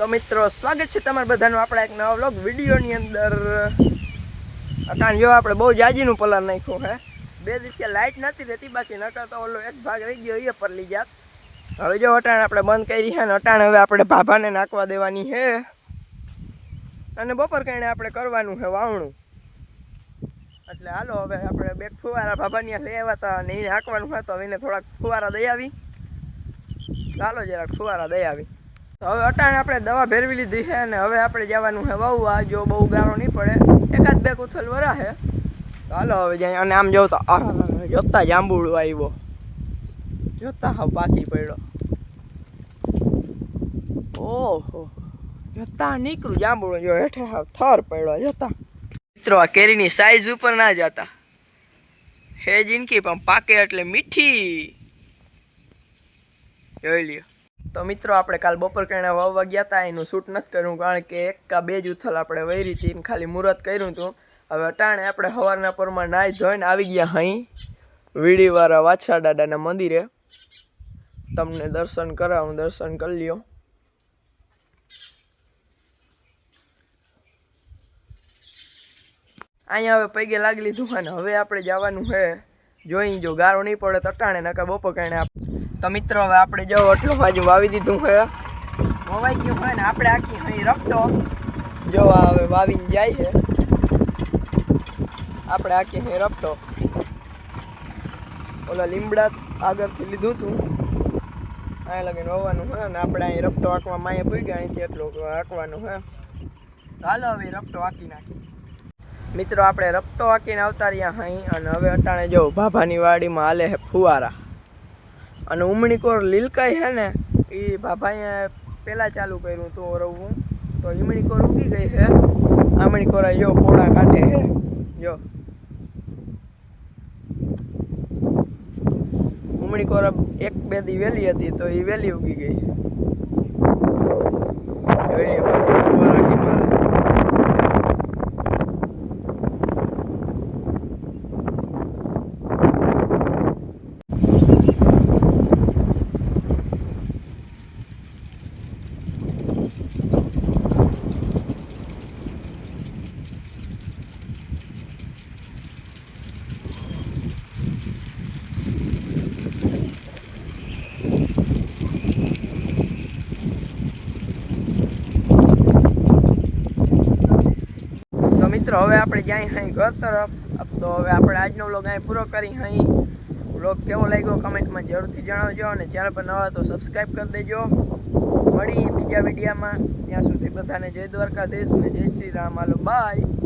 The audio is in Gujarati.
તો મિત્રો, સ્વાગત છે તમારા બધાનું. આપણા એક નવા વ્લોગ વિડીયોની અંદર. કારણ જો, આપણે બહુ જાજીનું પલાર નાખ્યું હે. બે દિવસે લાઇટ નથી રહેતી, બાકી નકર તો ઓલો એક ભાગ રહી ગયો એ પર લઈ જાત. હવે જો અટાણ આપણે બંધ કરી છે ને, અટાણ હવે આપણે ભાભાને નાખવા દેવાની છે અને બપોર કઈને આપણે કરવાનું છે વાવણું. એટલે હાલો, હવે આપણે બે ફુવારા ભાભાની લઈ આવ્યા હતા અને એને નાખવાનું હતું હવે એને થોડાક ફુવારા દઈ આવી. ચાલો જરાક ફુવારા દઈ આવી. હવે અટાણે આપણે દવા ભેરવી લીધી છે અને હવે આપણે જવાનું છે વાવવા જો બહુ ગારો નહીં પડે. એકાદ બે કુથલ વરા છે. ચાલો હવે જાય અને આમ જોઉં તો જોતા જાંબુડો આવ્યો. જોતા હાવ પાકી પડ્યો. ઓહો, જોતા નીકળું જાંબુડું જો હેઠે હા થર પડ્યો, જોતા. મિત્રો, આ કેરીની સાઈઝ ઉપર ના જતા. હે જિંદગી પણ પાકે એટલે મીઠી. જોઈ લ્યો. તો મિત્રો, આપણે કાલ બપોર કરીને વાવવા ગયા હતા એનું શૂટ નથી કર્યું, કારણ કે એક કા બે જ ઉથલ આપણે વૈરી હતી ખાલી મુહૂર્ત કર્યું હતું હવે અટાણે આપણે સવારના પરમાં નાહી ધોઈને આવી ગયા અહીં વીડીવાળા વાછા દાદાના મંદિરે. તમને દર્શન કરાવું દર્શન કરી લ્યો. અહીંયા હવે પૈગે લાગી લીધું અને હવે આપણે જવાનું છે જોઈ જો ગારો નહીં પડે તો અટાણે નકા બપોર કારણે તો મિત્રો, હવે આપણે જો આટલું બાજુ વાવી દીધું છે. વવાઈ ગયું હોય ને, આપણે આખી અહીં રખતો જો હવે વાવીને જાય છે. આપણે આખી અહીં રપટો ઓલા લીમડા આગળથી લીધું હતું અહીં લગીને હોવાનું હે અને આપણે અહીં રપટો આંકવા માએ પૂઈ ગયા, અહીંથી એટલું આંકવાનું હે ચાલો હવે રપટો આંકી નાખી મિત્રો, આપણે રપટો આંકીને આવતા રહ્યા અહીં, અને હવે અટાણે જો ભાભાની વાડીમાં હાલે છે ફુવારા. અને ઉમણીકોર લીલકાઈ છે ને એ ભાભાએ પહેલાં ચાલુ કર્યું હતું રવવું તો ઈમણીકોર ઉગી ગઈ છે. આમણીકોરા જો પોળા કાઢે છે. જો. ઉમણીકોરા એક બે દી વહેલી હતી તો એ વહેલી ઉગી ગઈ જોઈએ બાકી ફુવારા કેમ હાલે તો મિત્રો, હવે આપણે જાય અહીં ઘર તરફ. તો હવે આપણે આજનો વ્લોગ અહીં પૂરો કરી અહીં. વ્લોગ કેવો લાગ્યો કમેન્ટમાં જરૂરથી જણાવજો અને ચેનલ પર નવા તો સબસ્ક્રાઈબ કરી દેજો. મળી બીજા વિડીયામાં. ત્યાં સુધી બધાને જય દ્વારકાધીશ ને જય શ્રી રામ. આલો બાય